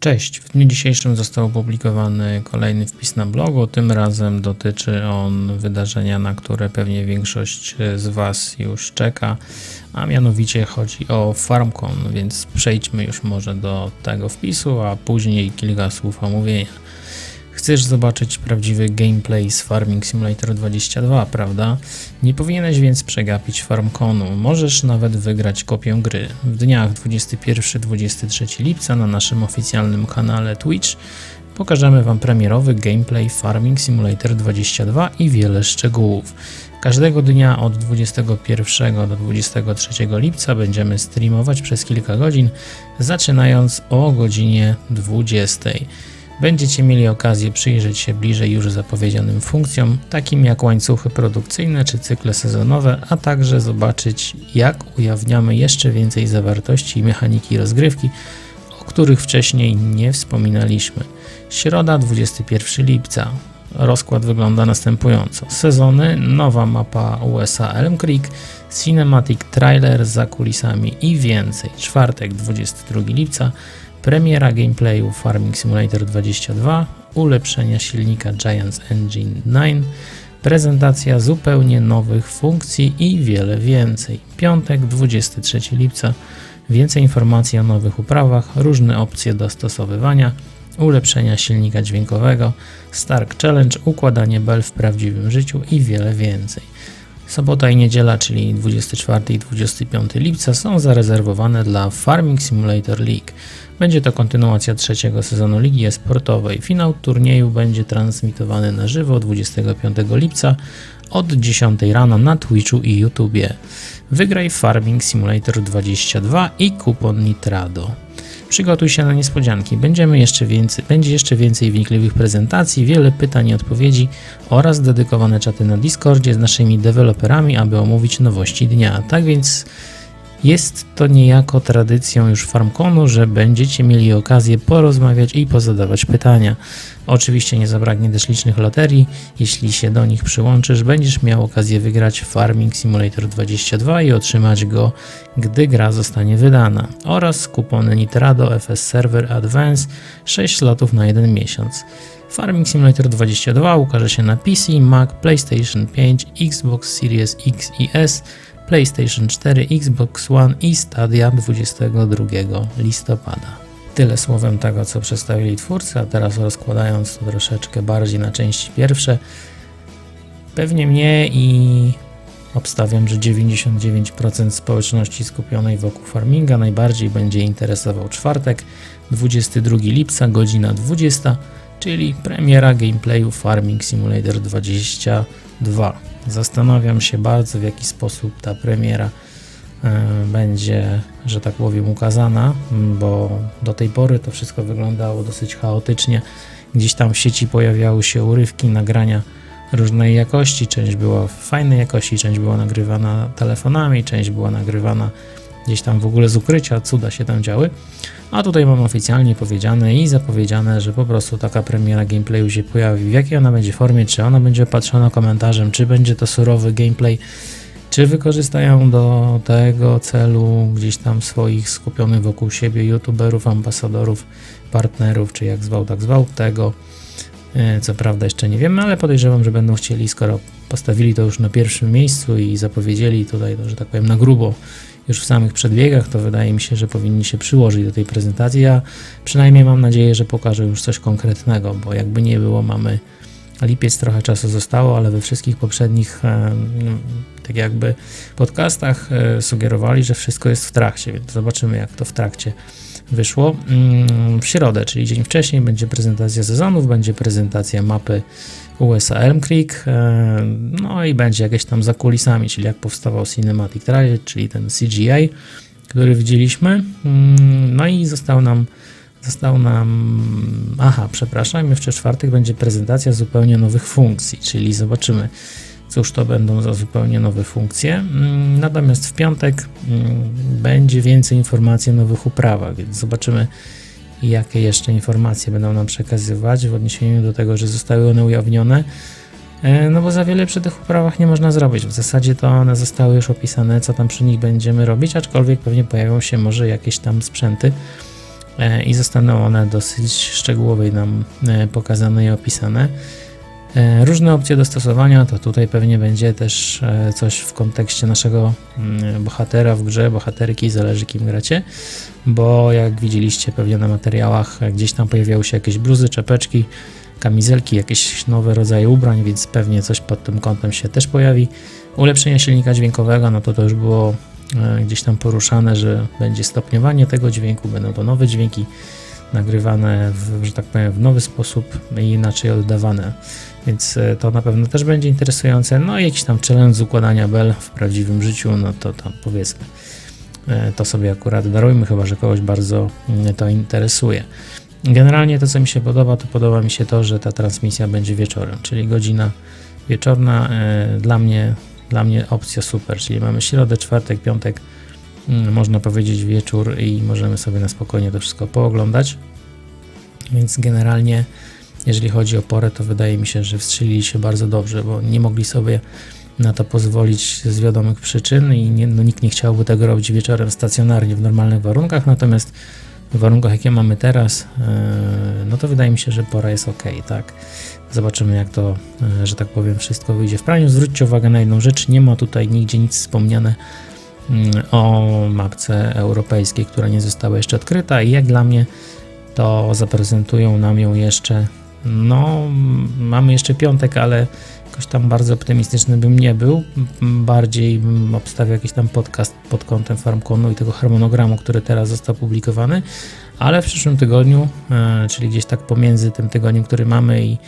Cześć, w dniu dzisiejszym został opublikowany kolejny wpis na blogu. Tym razem dotyczy on wydarzenia, na które pewnie większość z Was już czeka, a mianowicie chodzi o FarmCon, więc przejdźmy już może do tego wpisu, a później kilka słów omówienia. Chcesz zobaczyć prawdziwy gameplay z Farming Simulator 22, prawda? Nie powinieneś więc przegapić FarmConu. Możesz nawet wygrać kopię gry. W dniach 21-23 lipca na naszym oficjalnym kanale Twitch pokażemy Wam premierowy gameplay Farming Simulator 22 i wiele szczegółów. Każdego dnia od 21 do 23 lipca będziemy streamować przez kilka godzin, zaczynając o godzinie 20. Będziecie mieli okazję przyjrzeć się bliżej już zapowiedzianym funkcjom, takim jak łańcuchy produkcyjne czy cykle sezonowe, a także zobaczyć, jak ujawniamy jeszcze więcej zawartości i mechaniki rozgrywki, o których wcześniej nie wspominaliśmy. Środa 21 lipca. Rozkład wygląda następująco. Sezony, nowa mapa USA Elm Creek, cinematic trailer za kulisami i więcej. Czwartek 22 lipca Premiera gameplayu Farming Simulator 22, ulepszenia silnika Giants Engine 9, prezentacja zupełnie nowych funkcji i wiele więcej. Piątek 23 lipca, więcej informacji o nowych uprawach, różne opcje dostosowywania, ulepszenia silnika dźwiękowego, Stark Challenge, układanie bel w prawdziwym życiu i wiele więcej. Sobota i niedziela, czyli 24 i 25 lipca, są zarezerwowane dla Farming Simulator League. Będzie to kontynuacja trzeciego sezonu Ligi Esportowej. Finał turnieju będzie transmitowany na żywo 25 lipca od 10 rano na Twitchu i YouTubie. Wygraj Farming Simulator 22 i kupon Nitrado. Przygotuj się na niespodzianki. Będziemy jeszcze więcej, będzie jeszcze więcej wnikliwych prezentacji, wiele pytań i odpowiedzi oraz dedykowane czaty na Discordzie z naszymi deweloperami, aby omówić nowości dnia. Tak więc jest to niejako tradycją już FarmConu, że będziecie mieli okazję porozmawiać i pozadawać pytania. Oczywiście nie zabraknie też licznych loterii. Jeśli się do nich przyłączysz, będziesz miał okazję wygrać Farming Simulator 22 i otrzymać go, gdy gra zostanie wydana. Oraz kupony Nitrado FS Server Advance 6 slotów na jeden miesiąc. Farming Simulator 22 ukaże się na PC, Mac, PlayStation 5, Xbox Series X i S PlayStation 4, Xbox One i Stadia 22 listopada. Tyle słowem tego, co przedstawili twórcy, a teraz rozkładając to troszeczkę bardziej na części pierwsze, pewnie mnie i obstawiam, że 99% społeczności skupionej wokół farminga najbardziej będzie interesował czwartek, 22 lipca, godzina 20, czyli premiera gameplayu Farming Simulator 22. Zastanawiam się bardzo, w jaki sposób ta premiera e, będzie, że tak powiem, ukazana, bo do tej pory to wszystko wyglądało dosyć chaotycznie. Gdzieś tam w sieci pojawiały się urywki, nagrania różnej jakości. Część była w fajnej jakości, część była nagrywana telefonami, część była nagrywana gdzieś tam w ogóle z ukrycia, cuda się tam działy. A tutaj mam oficjalnie powiedziane i zapowiedziane, że po prostu taka premiera gameplayu się pojawi. W jakiej ona będzie formie, czy ona będzie opatrzona komentarzem, czy będzie to surowy gameplay, czy wykorzystają do tego celu gdzieś tam swoich skupionych wokół siebie youtuberów, ambasadorów, partnerów, czy jak zwał, tak zwał, tego e, co prawda jeszcze nie wiemy, ale podejrzewam, że będą chcieli, skoro postawili to już na pierwszym miejscu i zapowiedzieli tutaj, to, że tak powiem, na grubo już w samych przedbiegach, to wydaje mi się, że powinni się przyłożyć do tej prezentacji. Ja przynajmniej mam nadzieję, że pokażę już coś konkretnego, bo jakby nie było, mamy lipiec, trochę czasu zostało, ale we wszystkich poprzednich tak jakby podcastach e, sugerowali, że wszystko jest w trakcie, więc zobaczymy jak to w trakcie wyszło. Mm, w środę, czyli dzień wcześniej, będzie prezentacja sezonów, będzie prezentacja mapy USA Elm Creek, e, no i będzie jakieś tam za kulisami, czyli jak powstawał Cinematic Trailer, czyli ten CGI, który widzieliśmy. Mm, no i został nam, został nam, aha, przepraszam, jeszcze w czwartek będzie prezentacja zupełnie nowych funkcji, czyli zobaczymy, cóż to będą za zupełnie nowe funkcje. Mm, natomiast w piątek mm, będzie więcej informacji o nowych uprawach, więc zobaczymy, jakie jeszcze informacje będą nam przekazywać w odniesieniu do tego, że zostały one ujawnione. E, no bo za wiele przy tych uprawach nie można zrobić. W zasadzie to one zostały już opisane, co tam przy nich będziemy robić, aczkolwiek pewnie pojawią się może jakieś tam sprzęty, e, i zostaną one dosyć szczegółowo nam e, pokazane i opisane. E, Różne opcje dostosowania, to tutaj pewnie będzie też e, coś w kontekście naszego mm, bohatera w grze, bohaterki, zależy kim gracie, bo jak widzieliście pewnie na materiałach, e, gdzieś tam pojawiały się jakieś bluzy, czepeczki, kamizelki, jakieś nowe rodzaje ubrań, więc pewnie coś pod tym kątem się też pojawi. Ulepszenie silnika dźwiękowego, no to to już było gdzieś tam poruszane, że będzie stopniowanie tego dźwięku, będą to nowe dźwięki nagrywane, w, że tak powiem, w nowy sposób i inaczej oddawane. Więc e, to na pewno też będzie interesujące. No i jakiś tam challenge z układania bel w prawdziwym życiu, no to tam powiedzmy. e, To sobie akurat darujmy, chyba że kogoś bardzo mm, to interesuje. Generalnie to, co mi się podoba, to podoba mi się to, że ta transmisja będzie wieczorem, czyli godzina wieczorna. e, Dla mnie, dla mnie opcja super, czyli mamy środę, czwartek, piątek, można powiedzieć wieczór i możemy sobie na spokojnie to wszystko pooglądać. Więc generalnie, jeżeli chodzi o porę, to wydaje mi się, że wstrzelili się bardzo dobrze, bo nie mogli sobie na to pozwolić z wiadomych przyczyn i nie, no, nikt nie chciałby tego robić wieczorem stacjonarnie w normalnych warunkach, natomiast w warunkach, jakie mamy teraz, e, no to wydaje mi się, że pora jest ok, tak? Zobaczymy, jak to, e, że tak powiem, wszystko wyjdzie w praniu. Zwróćcie uwagę na jedną rzecz, nie ma tutaj nigdzie nic wspomniane mm, o mapce europejskiej, która nie została jeszcze odkryta. I jak dla mnie to zaprezentują nam ją jeszcze, no mamy jeszcze piątek, ale jakoś tam bardzo optymistyczny bym nie był, bardziej bym obstawiał jakiś tam podcast pod kątem Farmconu i tego harmonogramu, który teraz został publikowany, ale w przyszłym tygodniu, e, czyli gdzieś tak pomiędzy tym tygodniem, który mamy i,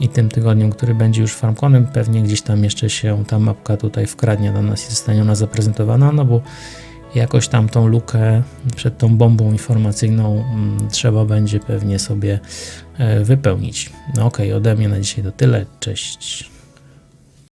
i tym tygodniem, który będzie już Farmconem, pewnie gdzieś tam jeszcze się ta mapka tutaj wkradnie do nas i zostanie ona zaprezentowana, no bo jakoś tam tą lukę przed tą bombą informacyjną mm, trzeba będzie pewnie sobie e, wypełnić. No okej, ode mnie na dzisiaj to tyle. Cześć.